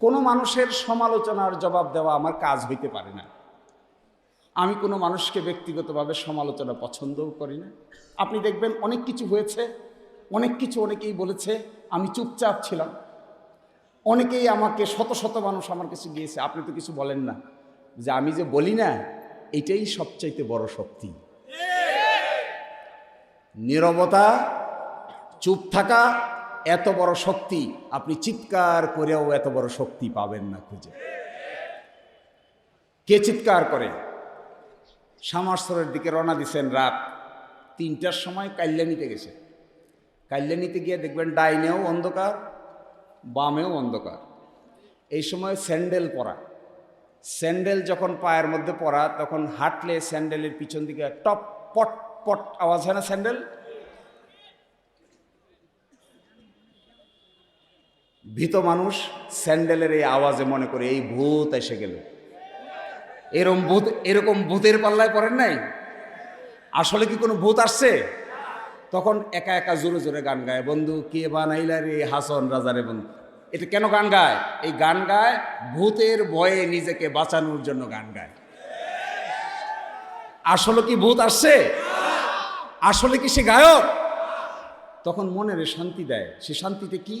কোনো মানুষের সমালোচনার জবাব দেওয়া আমার কাজ হইতে পারে না। আমি কোনো মানুষকে ব্যক্তিগতভাবে সমালোচনা পছন্দও করি না। আপনি দেখবেন অনেক কিছু হয়েছে, অনেক কিছু অনেকেই বলেছে, আমি চুপচাপ ছিলাম। অনেকেই আমাকে, শত শত মানুষ আমার কাছে গিয়েছে, আপনি তো কিছু বলেন না। যে আমি যে বলি না, এটাই সবচাইতে বড় শক্তি। নীরবতা, চুপ থাকা এত বড় শক্তি, আপনি চিৎকার করেও এত বড় শক্তি পাবেন না খুঁজে। কে চিৎকার করে? সামারসরের দিকে রওনা দিছেন রাত তিনটার সময় কাল্যাণীতে গেছে। কাল্যাণীতে গিয়ে দেখবেন ডাইনেও অন্ধকার, বামেও অন্ধকার। এই সময় স্যান্ডেল পরা। স্যান্ডেল যখন পায়ের মধ্যে পরা, তখন হাঁটলে স্যান্ডেলের পিছন দিকে টপ, পট পট আওয়াজ হয় না স্যান্ডেল? ভীত মানুষ স্যান্ডেলের এই আওয়াজে মনে করে এই ভূত এসে গেল। এরকম ভূত, এরকম ভূতের পাল্লায় পড়েন নাই? আসলে কি কোনো ভূত আসছে? তখন একা একা জোরে জোরে গান গায়, বন্ধু, কে বানাইলা রে হাসন রাজারে বন্ধু? এটা কেন গান গায়? এই গান গায় ভূতের ভয়ে নিজেকে বাঁচানোর জন্য গান গায়। আসলে কি ভূত আসছে? আসলে কি সে গায়ক? তখন মনের শান্তি দেয়। সে শান্তিতে কি?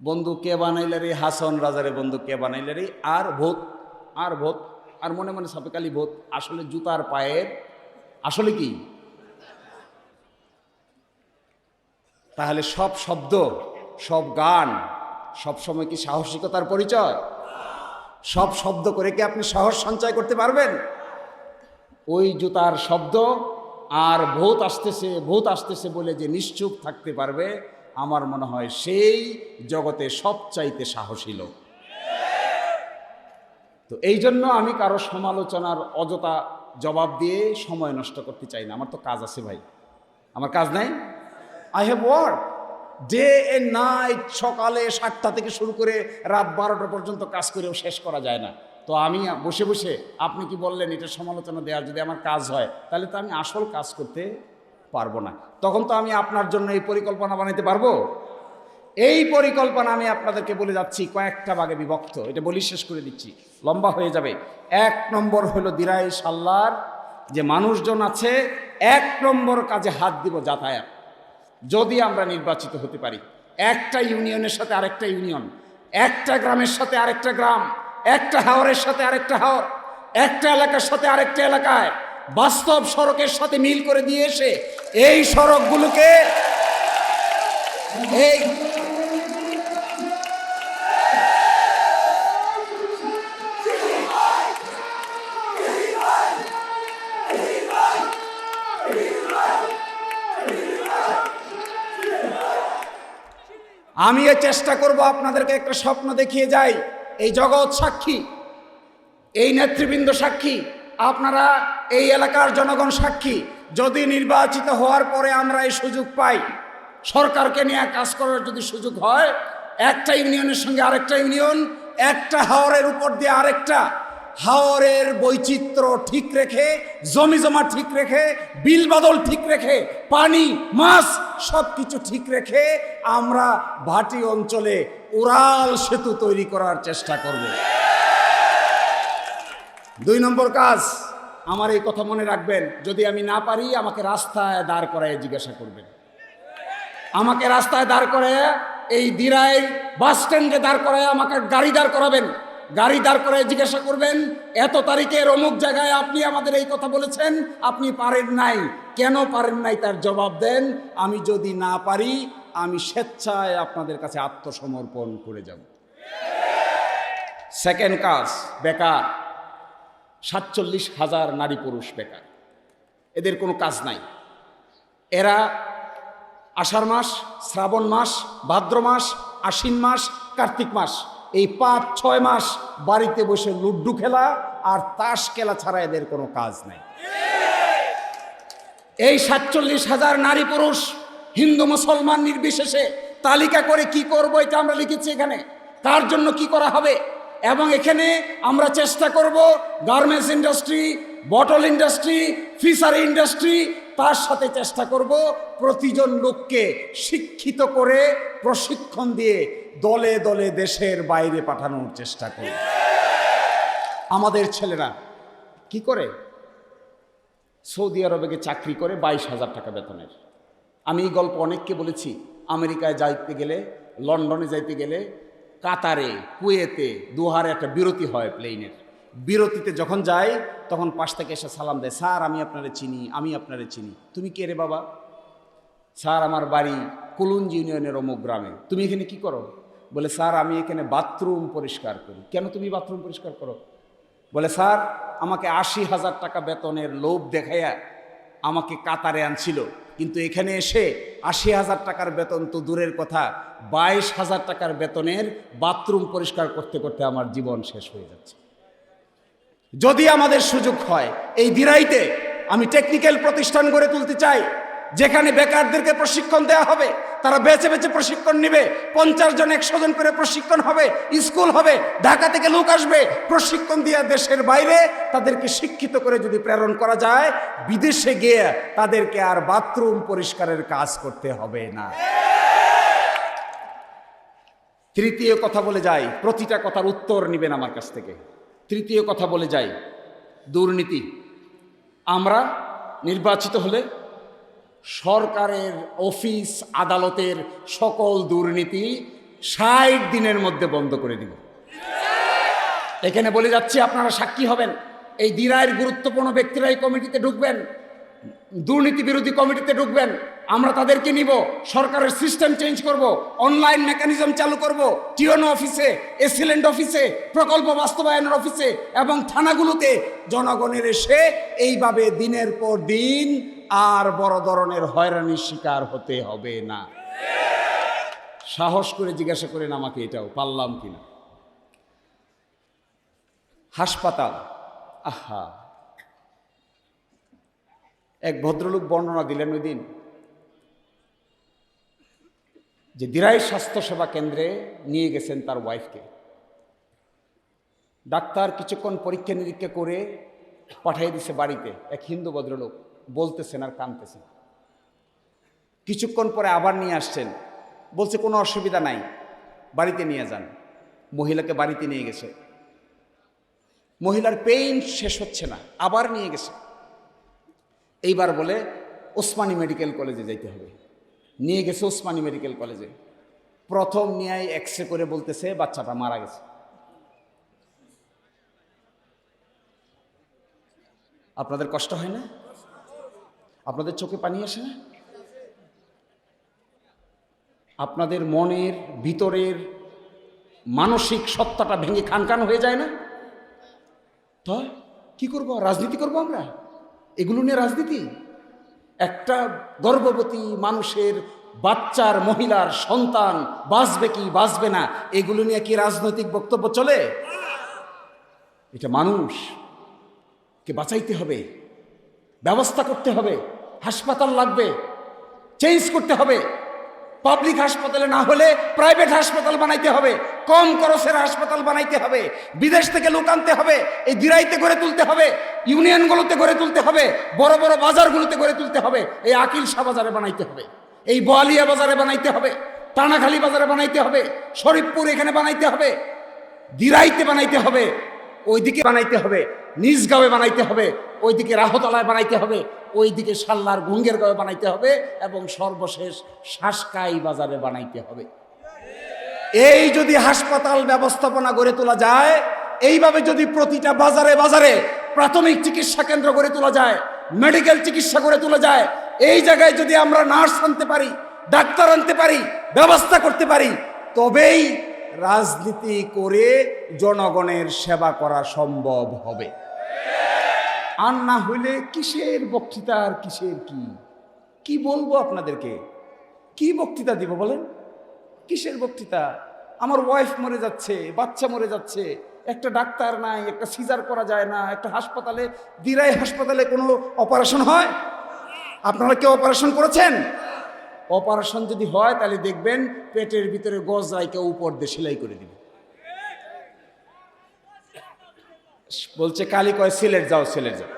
বন্ধু কে বানাইলে রে? হাসন রাজারে বন্ধু কে বানাইলে রে? আর ভূত আর ভূত, আর মনে মনে সাপেকালি ভূত। আসলে জুতার পায়ের, আসলে কি? তাহলে সব শব্দ, সব গান, সব সময় কি সাহসিকতার পরিচয়? সব শব্দ করে কি আপনি সাহস সঞ্চয় করতে পারবেন? ওই জুতার শব্দ, আর ভূত আসতেছে ভূত আসতেছে বলে যে নিশ্চুপ থাকতে পারবে আমার মনে হয় সেই জগতে সবচাইতে সাহসী লোক। তো এই জন্য আমি কারও সমালোচনার অযথা জবাব দিয়ে সময় নষ্ট করতে চাই না। আমার তো কাজ আছে ভাই। আমার কাজ নাই? I have work day a night সকালে সাতটা থেকে শুরু করে রাত বারোটা পর্যন্ত কাজ করেও শেষ করা যায় না। তো আমি বসে বসে, আপনি কি বললেন এটা সমালোচনা দেওয়ার যদি আমার কাজ হয়, তাহলে তো আমি আসল কাজ করতে পারব না। তখন তো আমি আপনার জন্য এই পরিকল্পনা বানাইতে পারব? এই পরিকল্পনা আমি আপনাদেরকে বলে যাচ্ছি, কয়েকটা ভাগে বিভক্ত। এটা বলি শেষ করে দিচ্ছি। লম্বা হয়ে যাবে। এক নম্বর হলো দিরাই সাল্লার যে মানুষজন আছে, এক নম্বর কাজে হাত দিব যাতায়াত। যদি আমরা নির্বাচিত হতে পারি, একটা ইউনিয়নের সাথে আরেকটা ইউনিয়ন, একটা গ্রামের সাথে আরেকটা গ্রাম, একটা হাওরের সাথে আরেকটা হাওর, একটা এলাকার সাথে আরেকটা এলাকায় বাস্তব সড়কের সাথে মিল করে দিয়ে এসে এই সড়কগুলোকে এই আমি এ চেষ্টা করব আপনাদেরকে একটা স্বপ্ন দেখিয়ে যাই। এই জগৎ সাক্ষী, এই নেতৃবৃন্দ সাক্ষী আপনারা এই এলাকার জনগণ সাক্ষী। যদি নির্বাচিত হওয়ার পরে আমরা এই সুযোগ পাই, সরকারকে নিয়ে কাজ করার যদি সুযোগ হয়, একটা ইউনিয়নের সঙ্গে আরেকটা ইউনিয়ন, একটা হাওরের উপর দিয়ে আরেকটা, হাওরের বৈচিত্র্য ঠিক রেখে, জমি জমা ঠিক রেখে, বিল বাদল ঠিক রেখে, পানি, মাছ সব কিছু ঠিক রেখে আমরা ভাটি অঞ্চলে উড়াল সেতু তৈরি করার চেষ্টা করব। দুই নম্বর কাজ। আমার এই কথা মনে রাখবেন, যদি আমি না পারি, আমাকে রাস্তায় দাঁড় করায় জিজ্ঞাসা করবেন। আমাকে রাস্তায় দাঁড় করায় এই দিরাই বাস স্ট্যান্ডে দাঁড় করায় আমাকে গাড়ি দাঁড় করাবেন। গাড়ি দাঁড় করে জিজ্ঞাসা করবেন, এত তারিখের অমুক জায়গায় আপনি আমাদের এই কথা বলেছেন, আপনি পারেন নাই। কেন পারেন নাই তার জবাব দেন, আমি যদি না পারি, আমি স্বেচ্ছায় আপনাদের কাছে আত্মসমর্পণ করে যাব। সেকেন্ড কাজ, বেকার। সাতচল্লিশ হাজার নারী পুরুষ বেকার। এদের কোনো কাজ নাই। এরা আষাঢ় মাস, শ্রাবণ মাস, ভাদ্র মাস, আশ্বিন মাস, কার্তিক মাস, এই পাঁচ, ছয় মাস বাড়িতে বসে লুড্ডু খেলা আর তাস খেলা ছাড়া এদের কোনো কাজ নাই। এই সাতচল্লিশ হাজার নারী পুরুষ হিন্দু মুসলমান নির্বিশেষে তালিকা করে কি করব এটা আমরা লিখেছি এখানে। কার জন্য কি করা হবে? এবং এখানে আমরা চেষ্টা করব garments industry, bottle industry, fishery industry, তার সাথে চেষ্টা করব প্রতিজন লোককে শিক্ষিত করে প্রশিক্ষণ দিয়ে দলে দলে দেশের বাইরে পাঠানোর চেষ্টা করি আমাদের ছেলেরা কি করে? সৌদি আরবে চাকরি করে বাইশ হাজার টাকা বেতনের। আমি এই গল্প অনেককে বলেছি, আমেরিকায় যাইতে গেলে, লন্ডনে যাইতে গেলে কাতারে, কুয়েতে দুহারে একটা বিরতি হয় প্লেনের। বিরতিতে যখন যাই তখন পাশ থেকে এসে সালাম দেয়, স্যার, আমি আপনারে চিনি, আমি আপনারে চিনি। তুমি কে রে বাবা? স্যার, আমার বাড়ি কুলুঞ্জ ইউনিয়নের অমুক গ্রামে। তুমি এখানে কি করো? বলে, স্যার, আমি এখানে বাথরুম পরিষ্কার করি। কেন তুমি বাথরুম পরিষ্কার করো? বলে, স্যার, আমাকে আশি হাজার টাকা বেতনের লোভ দেখাইয়া আমাকে কাতারে আনছিল। কিন্তু এখানে এসে আশি হাজার টাকার বেতন তো দূরের কথা, বাইশ হাজার টাকার বেতনের বাথরুম পরিষ্কার করতে করতে আমার জীবন শেষ হয়ে যাচ্ছে। যদি আমাদের সুযোগ হয়, এই দিরাইতে আমি টেকনিক্যাল প্রতিষ্ঠান গড়ে তুলতে চাই যেখানে বেকারদেরকে প্রশিক্ষণ দেওয়া হবে, তারা বেছে বেছে প্রশিক্ষণ নেবে, পঞ্চাশ জন, একশো জন করে প্রশিক্ষণ হবে, স্কুল হবে, ঢাকা থেকে লোক আসবে, প্রশিক্ষণ দিয়ে দেশের বাইরে তাদেরকে শিক্ষিত করে যদি প্রেরণ করা যায়, বিদেশে গিয়ে তাদেরকে আর বাথরুম পরিষ্কারের কাজ করতে হবে না। তৃতীয় কথা বলে যাই, প্রতিটা কথার উত্তর নেবেন আমার কাছ থেকে। তৃতীয় কথা বলে যাই, দুর্নীতি। আমরা নির্বাচিত হলে সরকারের অফিস আদালতের সকল দুর্নীতি ষাট দিনের মধ্যে বন্ধ করে দিব। এখানে বলে যাচ্ছি, আপনারা সাক্ষী হবেন। এই দিরায়ের গুরুত্বপূর্ণ ব্যক্তিরা এই কমিটিতে ঢুকবেন। দুর্নীতি বিরোধী কমিটিতে ঢুকবেন। আমরা তাদেরকে নিব, সরকারের সিস্টেম চেঞ্জ করব, অনলাইন মেকানিজম চালু করব, টিওনো অফিসে, এসিলেন্ট অফিসে, প্রকল্প বাস্তবায়নের অফিসে এবং থানাগুলোতে জনগণের এসে এইভাবে দিনের পর দিন আর বড় ধরনের হয়রানির শিকার হতে হবে না। সাহস করে জিজ্ঞাসা করেন আমাকে এটাও, পারলাম কিনা হাসপাতাল, আহা। এক ভদ্রলোক বর্ণনা দিলেন ওই দিন যে দিরাই স্বাস্থ্যসেবা কেন্দ্রে নিয়ে গেছেন তার ওয়াইফকে। ডাক্তার কিছুক্ষণ পরীক্ষা নিরীক্ষা করে পাঠিয়ে দিছে বাড়িতে। এক হিন্দু ভদ্রলোক বলতেছেন আর কানতেছেন। কিছুক্ষণ পরে আবার নিয়ে আসছেন। বলছে, কোনো অসুবিধা নাই, বাড়িতে নিয়ে যান। মহিলাকে বাড়িতে নিয়ে গেছে। মহিলার পেইন শেষ হচ্ছে না, আবার নিয়ে গেছে। এইবার বলে, ওসমানী মেডিকেল কলেজে যাইতে হবে। নিয়ে গেছে ওসমানী মেডিকেল কলেজে। প্রথম নিয়ে এক্স করে বলতেছে বাচ্চাটা মারা গেছে। আপনাদের কষ্ট হয় না? আপনাদের চোখে পানি আসে না? আপনাদের মনের ভিতরের মানসিক সত্তাটা ভেঙে খানখান হয়ে যায় না? তো কি করব? রাজনীতি করব আমরা? এগুলো নিয়ে রাজনীতি? একটা গর্ভবতী মানুষের বাচ্চার, মহিলার সন্তান বাঁচবে কি বাঁচবে না, এগুলো নিয়ে কি রাজনৈতিক বক্তব্য চলে? এটা মানুষ কে বাঁচাইতে হবে, ব্যবস্থা করতে হবে, হাসপাতাল লাগবে চেঞ্জ করতে হবে। পাবলিক হাসপাতালে না হলে প্রাইভেট হাসপাতাল বানাইতে হবে কম খরচের হাসপাতাল বানাইতে হবে বিদেশ থেকে লোক আনতে হবে এই দিরাইতে গড়ে তুলতে হবে ইউনিয়নগুলোতে গড়ে তুলতে হবে বড় বড় বাজারগুলোতে গড়ে তুলতে হবে এই আকিল শাহ বাজারে বানাইতে হবে এই বোয়ালিয়া বাজারে বানাইতে হবে টানাখালী বাজারে বানাইতে হবে শরীফপুর এখানে বানাইতে হবে দিরাইতে বানাইতে হবে ওইদিকে বানাইতে হবে নিজগাঁওয়ে বানাইতে হবে ওইদিকে রাহতলায় বানাইতে হবে ওইদিকে সাল্লার ঘুঙ্গের গাঁয়ে বানাইতে হবে এবং সর্বশেষ শাসকাই বাজারে বানাইতে হবে। এই যদি হাসপাতাল ব্যবস্থাপনা গড়ে তোলা যায়, এইভাবে যদি প্রতিটা বাজারে বাজারে প্রাথমিক চিকিৎসা কেন্দ্র গড়ে তোলা যায়, মেডিকেল চিকিৎসা গড়ে তোলা যায়, এই জায়গায় যদি আমরা নার্স আনতে পারি, ডাক্তার আনতে পারি, ব্যবস্থা করতে পারি, তবেই রাজনীতি করে জনগণের সেবা করা সম্ভব হবে। আর না হইলে কিসের বক্তৃতা আর কিসের কি? কি বলব আপনাদেরকে? কি বক্তৃতা দিব বলেন? কিসের বক্তৃতা? আমার ওয়াইফ মরে যাচ্ছে, বাচ্চা মরে যাচ্ছে, একটা ডাক্তার নাই, একটা সিজার করা যায় না, একটা হাসপাতালে, দিরাই হাসপাতালে কোনো অপারেশন হয়? আপনারা কেউ অপারেশন করেছেন? অপারেশন যদি হয় তাহলে দেখবেন পেটের ভিতরে গজ কেউ উপর দিয়ে সেলাই করে দিবে। বলছে কালি কয় সিলেট যাও সিলেট যাও।